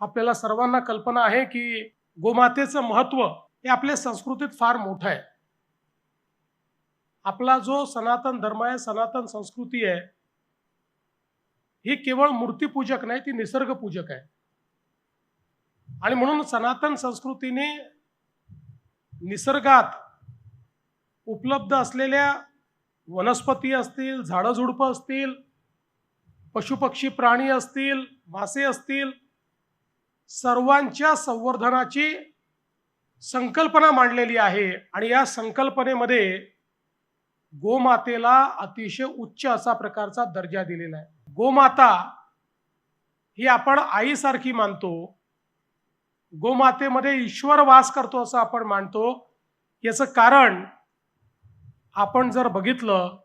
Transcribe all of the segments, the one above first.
आपल्याला सर्वांना कल्पना आहे की गोमातेचं महत्त्व हे आपल्या संस्कृतीत फार मोठं आहे. आपला जो सनातन धर्म आहे सनातन संस्कृती आहे ही केवळ मूर्तीपूजक नाही ती निसर्गपूजक आहे. आणि म्हणून सनातन संस्कृतीने निसर्गात उपलब्ध असलेल्या वनस्पती असतील झाडंझुडपं असतील पशुपक्षी प्राणी असतील मासे असतील सर्वांच्या संवर्धनाची संकल्पना मांडलेली आहे. आणि या संकल्पनेमध्ये गोमातेला अतिशय उच्च असा प्रकारचा दर्जा दिलेला आहे. गोमाता ही आपण आईसारखी मानतो. गोमातेमध्ये ईश्वर वास करतो असं आपण मानतो. याचं कारण आपण जर बघितलं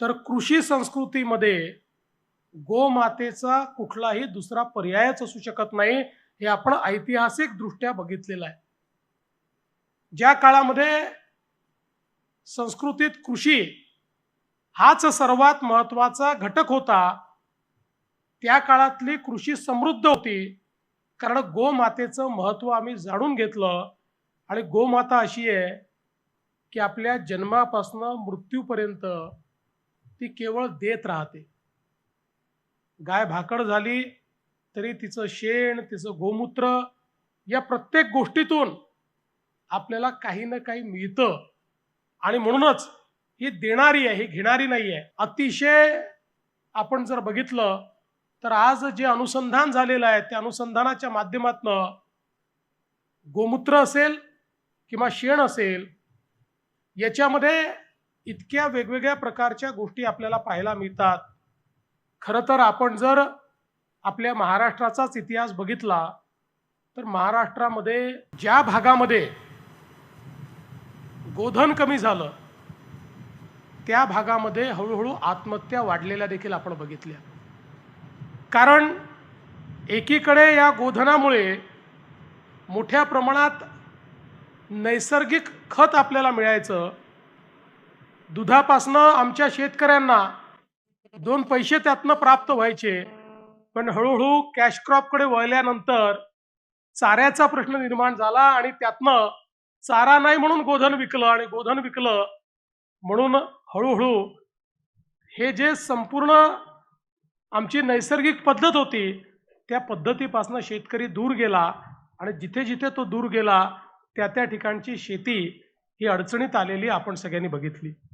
तर कृषी संस्कृतीमध्ये गोमातेचा कुठलाही दुसरा पर्यायच असू शकत नाही हे आपण ऐतिहासिक दृष्ट्या बघितलेलं आहे. ज्या काळामध्ये संस्कृतीत कृषी हाच सर्वात महत्त्वाचा घटक होता त्या काळातली कृषी समृद्ध होती. कारण गोमातेचं महत्त्व आम्ही जाणून घेतलं आणि गोमाता अशी आहे की आपल्या जन्मापासून मृत्यूपर्यंत ती केवळ देत राहते. गाय भाकड झाली तरी तिचं शेण तिचं गोमूत्र या प्रत्येक गोष्टीतून आपल्याला काही ना काही मिळतं. आणि म्हणूनच ही देणारी आहे ही घेणारी नाही आहे. अतिशय आपण जर बघितलं तर आज जे अनुसंधान झालेलं आहे त्या अनुसंधानाच्या माध्यमातनं गोमूत्र असेल किंवा शेण असेल याच्यामध्ये इतक्या वेगवेगळ्या प्रकारच्या गोष्टी आपल्याला पाहायला मिळतात. खरं तर आपण जर आपल्या महाराष्ट्राचाच इतिहास बघितला तर महाराष्ट्रामध्ये ज्या भागामध्ये गोधन कमी झालं त्या भागामध्ये हळूहळू आत्महत्या वाढलेल्या देखील आपण बघितल्या. कारण एकीकडे या गोधनामुळे मोठ्या प्रमाणात नैसर्गिक खत आपल्याला मिळायचं दुधापासनं आमच्या शेतकऱ्यांना दोन पैसे त्यातनं प्राप्त व्हायचे. पण हळूहळू कॅश क्रॉपकडे वळल्यानंतर चाऱ्याचा प्रश्न निर्माण झाला आणि त्यातनं चारा नाही म्हणून गोधन विकलं आणि गोधन विकलं म्हणून हळूहळू हे जे संपूर्ण आमची नैसर्गिक पद्धत होती त्या पद्धतीपासून शेतकरी दूर गेला आणि जिथे जिथे तो दूर गेला त्या त्या ठिकाणची शेती ही अडचणीत आलेली आपण सगळ्यांनी बघितली.